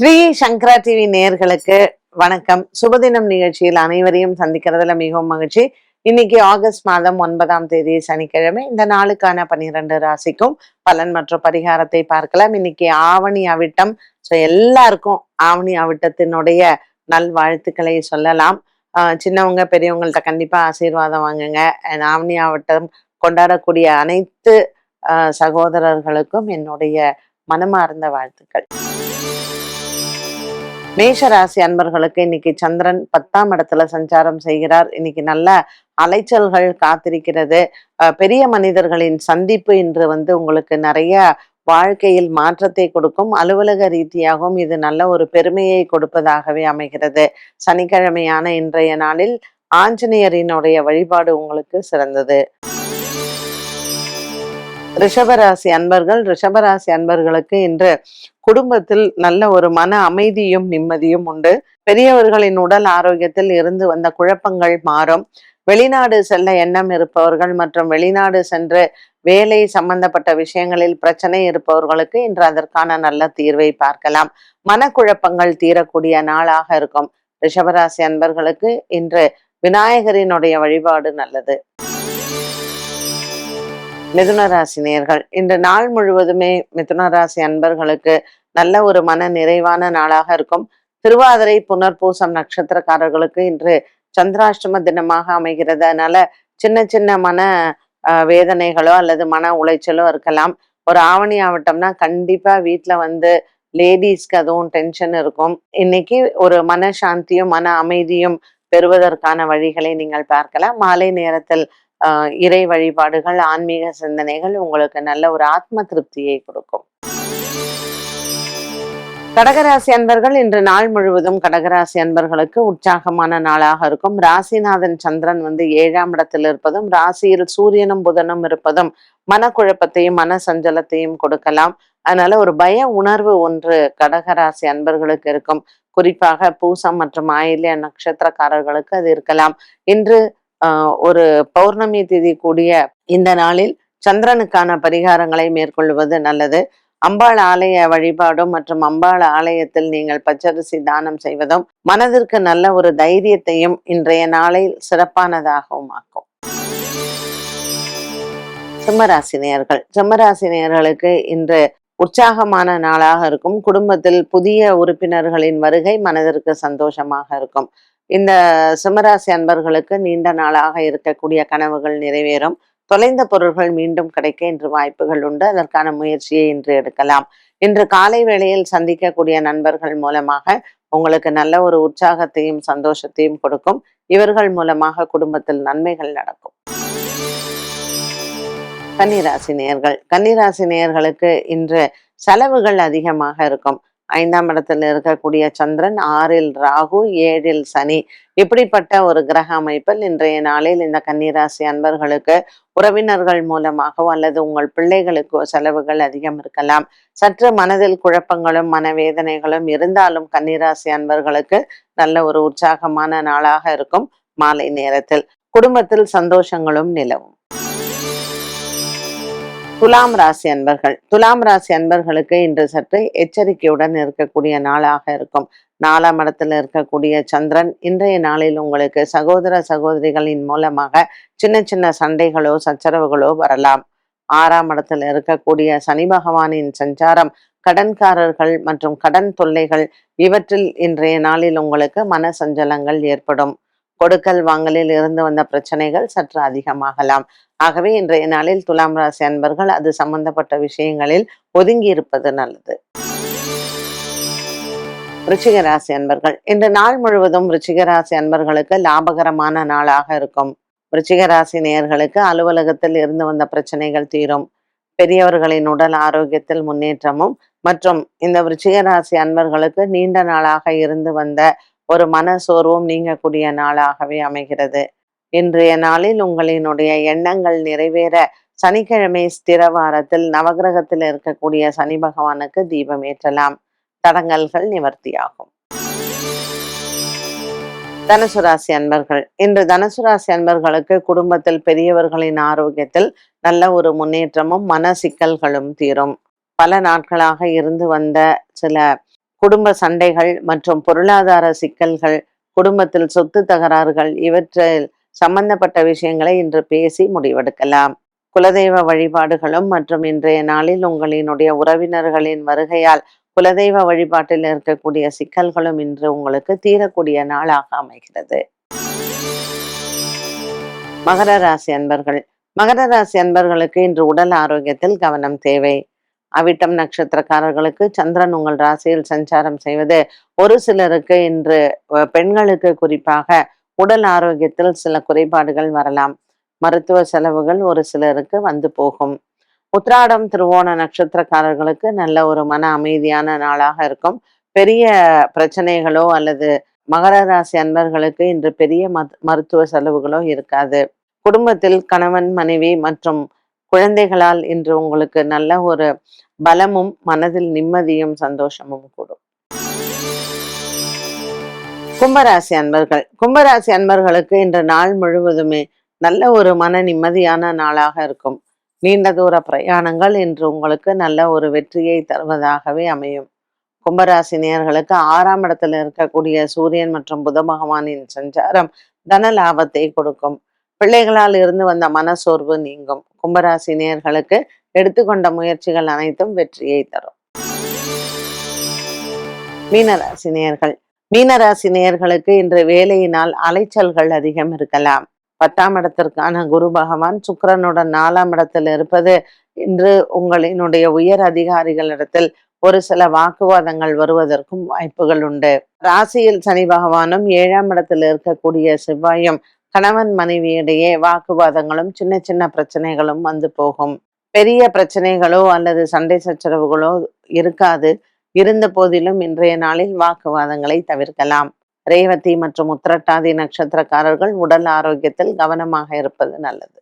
ஸ்ரீ சங்கரா TV நேர்களுக்கு வணக்கம். சுபதினம் நிகழ்ச்சியில் அனைவரையும் சந்திக்கிறதுல மிகவும் மகிழ்ச்சி. இன்னைக்கு ஆகஸ்ட் மாதம் ஒன்பதாம் தேதி சனிக்கிழமை. இந்த நாளுக்கான பன்னிரண்டு ராசிக்கும் பலன் மற்றும் பரிகாரத்தை பார்க்கலாம். இன்னைக்கு ஆவணி அவிட்டம். ஸோ எல்லாருக்கும் ஆவணி அவிட்டத்தினுடைய நல்வாழ்த்துக்களை சொல்லலாம். ஆஹ் சின்னவங்க பெரியவங்கள்ட்ட கண்டிப்பா ஆசீர்வாதம் வாங்குங்க. ஆவணி அவிட்டம் கொண்டாடக்கூடிய அனைத்து ஆஹ் சகோதரர்களுக்கும் என்னுடைய மனமார்ந்த வாழ்த்துக்கள். மேஷராசி அன்பர்களுக்கு இன்னைக்கு சந்திரன் பத்தாம் இடத்துல சஞ்சாரம் செய்கிறார். இன்னைக்கு நல்ல அலைச்சல்கள் காத்திருக்கிறது. பெரிய மனிதர்களின் சந்திப்பு இன்று வந்து உங்களுக்கு நிறைய வாழ்க்கையில் மாற்றத்தை கொடுக்கும். அலுவலக ரீதியாகவும் இது நல்ல ஒரு பெருமையை கொடுப்பதாகவே அமைகிறது. சனிக்கிழமையான இன்றைய நாளில் ஆஞ்சநேயரினுடைய வழிபாடு உங்களுக்கு சிறந்தது. ரிஷபராசி அன்பர்கள் ரிஷபராசி அன்பர்களுக்கு இன்று குடும்பத்தில் நல்ல ஒரு மன அமைதியும் நிம்மதியும் உண்டு. பெரியவர்களின் உடல் ஆரோக்கியத்தில் இருந்து வந்த குழப்பங்கள் மாறும். வெளிநாடு செல்ல எண்ணம் இருப்பவர்கள் மற்றும் வெளிநாடு சென்று வேலை சம்பந்தப்பட்ட விஷயங்களில் பிரச்சனை இருப்பவர்களுக்கு இன்று அதற்கான நல்ல தீர்வை பார்க்கலாம். மனக்குழப்பங்கள் தீரக்கூடிய நாளாக இருக்கும். ரிஷபராசி அன்பர்களுக்கு இன்று விநாயகரினுடைய வழிபாடு நல்லது. மிதுனராசி நேர்கள் இன்று நாள் முழுவதுமே மிதுனராசி அன்பர்களுக்கு நல்ல ஒரு மன நிறைவான நாளாக இருக்கும். திருவாதிரை புனர்பூசம் நட்சத்திரக்காரர்களுக்கு இன்று சந்திராஷ்டம தினமாக அமைகிறது. அதனால சின்ன சின்ன மன வேதனைகளோ அல்லது மன உளைச்சலோ இருக்கலாம். ஒரு ஆவணி ஆவட்டம்னா கண்டிப்பா வீட்டுல வந்து லேடிஸ்க்கு அதுவும் டென்ஷன் இருக்கும். இன்னைக்கு ஒரு மன சாந்தியும் மன அமைதியும் பெறுவதற்கான வழிகளை நீங்கள் பார்க்கலாம். மாலை நேரத்தில் ஆஹ் இறை வழிபாடுகள் ஆன்மீக சிந்தனைகள் உங்களுக்கு நல்ல ஒரு ஆத்ம திருப்தியை கொடுக்கும். கடகராசி அன்பர்கள் இன்று நாள் முழுவதும் கடகராசி அன்பர்களுக்கு உற்சாகமான நாளாக இருக்கும். ராசிநாதன் சந்திரன் வந்து ஏழாம் இடத்தில் இருப்பதும் ராசியில் சூரியனும் புதனும் இருப்பதும் மனக்குழப்பத்தையும் மன சஞ்சலத்தையும் கொடுக்கலாம். அதனால ஒரு பய உணர்வு ஒன்று கடகராசி அன்பர்களுக்கு இருக்கும். குறிப்பாக பூசம் மற்றும் ஆயில்ய நட்சத்திரக்காரர்களுக்கு அது இருக்கலாம். இன்று ஆஹ் ஒரு பௌர்ணமி திதி கூடிய இந்த நாளில் சந்திரனுக்கான பரிகாரங்களை மேற்கொள்வது நல்லது. அம்பாள் ஆலய வழிபாடும் மற்றும் அம்பாள் ஆலயத்தில் நீங்கள் பச்சரிசி தானம் செய்வதும் மனதிற்கு நல்ல ஒரு தைரியத்தையும் இன்றைய நாளை சிறப்பானதாகவும் ஆக்கும் சிம்மராசினியர்கள். சிம்மராசினியர்களுக்கு இன்று உற்சாகமான நாளாக இருக்கும். குடும்பத்தில் புதிய உறுப்பினர்களின் வருகை மனதிற்கு சந்தோஷமாக இருக்கும். இந்த சிம்மராசி அன்பர்களுக்கு நீண்ட நாளாக இருக்கக்கூடிய கனவுகள் நிறைவேறும். தொலைந்த பொருள்கள் மீண்டும் கிடைக்க இன்று வாய்ப்புகள் உண்டு. அதற்கான முயற்சியை இன்று எடுக்கலாம். இன்று காலை வேளையில் சந்திக்கக்கூடிய நண்பர்கள் மூலமாக உங்களுக்கு நல்ல ஒரு உற்சாகத்தையும் சந்தோஷத்தையும் கொடுக்கும். இவர்கள் மூலமாக குடும்பத்தில் நன்மைகள் நடக்கும். கன்னிராசி நேயர்கள். கன்னிராசி நேயர்களுக்கு இன்று செலவுகள் அதிகமாக இருக்கும். ஐந்தாம் இடத்தில் இருக்கக்கூடிய சந்திரன் ஆறில் ராகு ஏழில் சனி. இப்படிப்பட்ட ஒரு கிரக அமைப்பில் இன்றைய நாளில் இந்த கன்னிராசி அன்பர்களுக்கு உறவினர்கள் மூலமாகவோ அல்லது உங்கள் பிள்ளைகளுக்கோ செலவுகள் அதிகம் இருக்கலாம். சற்று மனதில் குழப்பங்களும் மனவேதனைகளும் இருந்தாலும் கன்னிராசி அன்பர்களுக்கு நல்ல ஒரு உற்சாகமான நாளாக இருக்கும் மாலை நேரத்தில். குடும்பத்தில் சந்தோஷங்களும் நிலவும். துலாம் ராசி அன்பர்கள். துலாம் ராசி அன்பர்களுக்கு இன்று சற்று எச்சரிக்கையுடன் இருக்கக்கூடிய நாளாக இருக்கும். நாலாம் இடத்துல இருக்கக்கூடிய சந்திரன் இன்றைய நாளில் உங்களுக்கு சகோதர சகோதரிகளின் மூலமாக சின்ன சின்ன சண்டைகளோ சச்சரவுகளோ வரலாம். ஆறாம் இடத்துல இருக்கக்கூடிய சனி பகவானின் சஞ்சாரம் கடன்காரர்கள் மற்றும் கடன் தொல்லைகள் இவற்றில் இன்றைய நாளில் உங்களுக்கு மன சஞ்சலங்கள் ஏற்படும். கொடுக்கல் வாங்கலில் இருந்து வந்த பிரச்சனைகள் சற்று அதிகமாகலாம். ஆகவே இன்றைய நாளில் துலாம் ராசி அன்பர்கள் அது சம்பந்தப்பட்ட விஷயங்களில் ஒதுங்கி இருப்பது நல்லது. ரிச்சிக ராசி அன்பர்கள் இன்று நாள் முழுவதும் ரிச்சிக ராசி அன்பர்களுக்கு லாபகரமான நாளாக இருக்கும். ரிச்சிக ராசி நேயர்களுக்கு அலுவலகத்தில் இருந்து வந்த பிரச்சனைகள் தீரும். பெரியவர்களின் உடல் ஆரோக்கியத்தில் முன்னேற்றமும் மற்றும் இந்த விருச்சிக ராசி அன்பர்களுக்கு நீண்ட நாளாக இருந்து வந்த ஒரு மன சோர்வும் நீங்கக்கூடிய நாளாகவே அமைகிறது. இன்றைய நாளில் உங்களினுடைய எண்ணங்கள் நிறைவேற சனிக்கிழமை ஸ்திர வாரத்தில் நவகிரகத்தில் இருக்கக்கூடிய சனி பகவானுக்கு தீபம் ஏற்றலாம். தடங்கல்கள் நிவர்த்தியாகும். தனுசு ராசி அன்பர்கள் இன்று தனுசு ராசி அன்பர்களுக்கு குடும்பத்தில் பெரியவர்களின் ஆரோக்கியத்தில் நல்ல ஒரு முன்னேற்றமும் மன சிக்கல்களும் தீரும். பல நாட்களாக இருந்து வந்த சில குடும்ப சண்டைகள் மற்றும் பொருளாதார சிக்கல்கள் குடும்பத்தில் சொத்து தகராறுகள் இவற்றில் சம்பந்தப்பட்ட விஷயங்களை இன்று பேசி முடிவெடுக்கலாம். குலதெய்வ வழிபாடுகளும் மற்றும் இன்றைய நாளில் உங்களினுடைய உறவினர்களின் வருகையால் குலதெய்வ வழிபாட்டில் இருக்கக்கூடிய சிக்கல்களும் இன்று உங்களுக்கு தீரக்கூடிய நாளாக அமைகிறது. மகர ராசி அன்பர்கள். மகர ராசி அன்பர்களுக்கு இன்று உடல் ஆரோக்கியத்தில் கவனம் தேவை. அவிட்டம் நட்சத்திரக்காரர்களுக்கு சந்திரன் உங்கள் ராசியில் சஞ்சாரம் செய்வது ஒரு சிலருக்கு இன்று பெண்களுக்கு குறிப்பாக உடல் ஆரோக்கியத்தில் சில குறைபாடுகள் வரலாம். மருத்துவ செலவுகள் ஒரு சிலருக்கு வந்து போகும். உத்ராடம் திருவோண நட்சத்திரக்காரர்களுக்கு நல்ல ஒரு மன அமைதியான நாளாக இருக்கும். பெரிய பிரச்சனைகளோ அல்லது மகர ராசி அன்பர்களுக்கு இன்று பெரிய மத்- மருத்துவ செலவுகளோ இருக்காது. குடும்பத்தில் கணவன் மனைவி மற்றும் குழந்தைகளால் இன்று உங்களுக்கு நல்ல ஒரு பலமும் மனதில் நிம்மதியும் சந்தோஷமும் கூடும். கும்பராசி அன்பர்கள். கும்பராசி அன்பர்களுக்கு இன்று நாள் முழுவதுமே நல்ல ஒரு மன நிம்மதியான நாளாக இருக்கும். நீண்ட தூர பிரயாணங்கள் இன்று உங்களுக்கு நல்ல ஒரு வெற்றியை தருவதாகவே அமையும். கும்பராசி நேர்களுக்கு ஆறாம் இடத்துல இருக்கக்கூடிய சூரியன் மற்றும் புத பகவானின் சஞ்சாரம் தன லாபத்தை கொடுக்கும். பிள்ளைகளால் இருந்து வந்த மனசோர்வு நீங்கும். கும்பராசி நேர்களுக்கு எடுத்துக்கொண்ட முயற்சிகள் அனைத்தும் வெற்றியை தரும். மீனராசி நேர்கள் மீனராசி நேர்களுக்கு இன்று வேலையினால் அலைச்சல்கள் அதிகம் இருக்கலாம். பத்தாம் இடத்திற்கான குரு பகவான் சுக்கரனுடன் நாலாம் இடத்தில் இருப்பது இன்று உங்களினுடைய உயர் அதிகாரிகளிடத்தில் ஒரு சில வாக்குவாதங்கள் வருவதற்கும் வாய்ப்புகள் உண்டு. ராசியில் சனி பகவானும் ஏழாம் இடத்தில் இருக்கக்கூடிய செவ்வாயும் கணவன் மனைவியிடையே வாக்குவாதங்களும் சின்ன சின்ன பிரச்சனைகளும் வந்து போகும். பெரிய பிரச்சனைகளோ அல்லது சண்டை சச்சரவுகளோ இருக்காது. இருந்த போதிலும் இன்றைய நாளில் வாக்குவாதங்களை தவிர்க்கலாம். ரேவதி மற்றும் உத்திரட்டாதி நட்சத்திரக்காரர்கள் உடல் ஆரோக்கியத்தில் கவனமாக இருப்பது நல்லது.